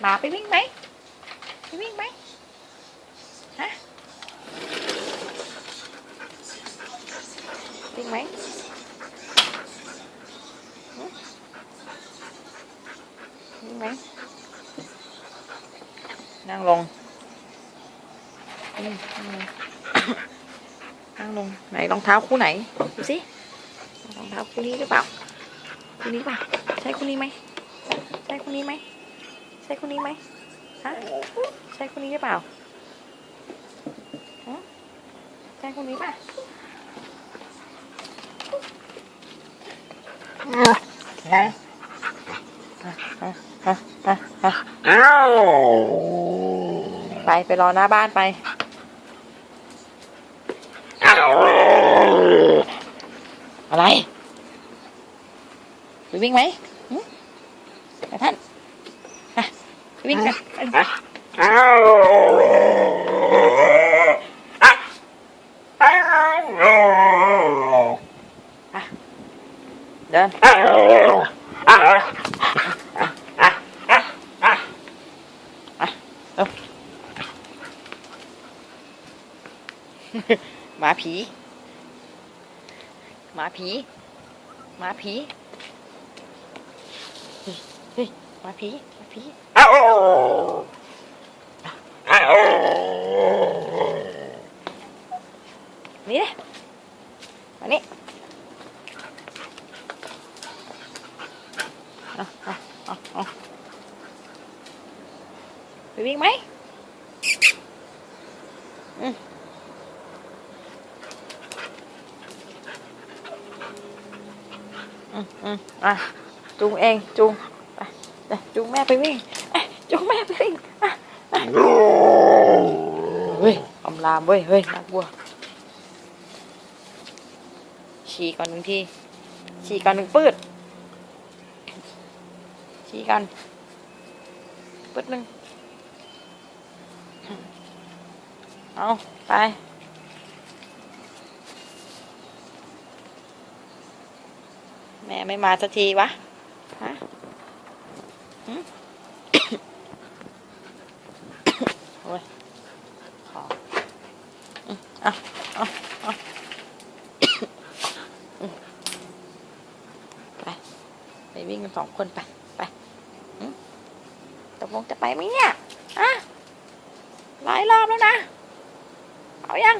หมาไปวิ่งไหมไปวิ่งไหมฮะวิ่งไหมหึวิ่งไหมนั่งลงอืมนั่งลง ใช่คู่นี้ไหมใช่คู่นี้ไหมใช่คู่นี้ไหมฮะใช่คู่นี้หรือเปล่าฮะใช่คู่นี้ป่ะฮะฮะฮะฮะฮะไป ไปรอหน้าบ้านไปอะไร ไปวิ่งไหมหึไปท่านอะไป วิ่งกันไปเดินเร็วหมาผีหมาผีหมาผี เฮ้ยเฮ้ยหมาผีหมาผีนี่เลย มาพีมาพีอ้าวนี่เลยมานี่ไปวิ่งไหมอืมอืมอืมอะจุงเองจุง จูงแม่ไปวิ่งเอ้ยจูงแม่ไปวิ่งเฮ้ยอำลามเว้ย เฮ้ยนักบัว ฉี่ก่อนหนึ่งทีฉี่ก่อนหนึ่งปืด ฉี่ก่อนปืดหนึ่งเอาไปแม่ไม่มาสักทีวะ ฮะ โอ้ยขออืมเอาเอาเอาอืมไป ไปวิ่งกันสองคนไป ไปตกลงจะไปไหมเนี่ยอะหลายรอบแล้วนะ เอายัง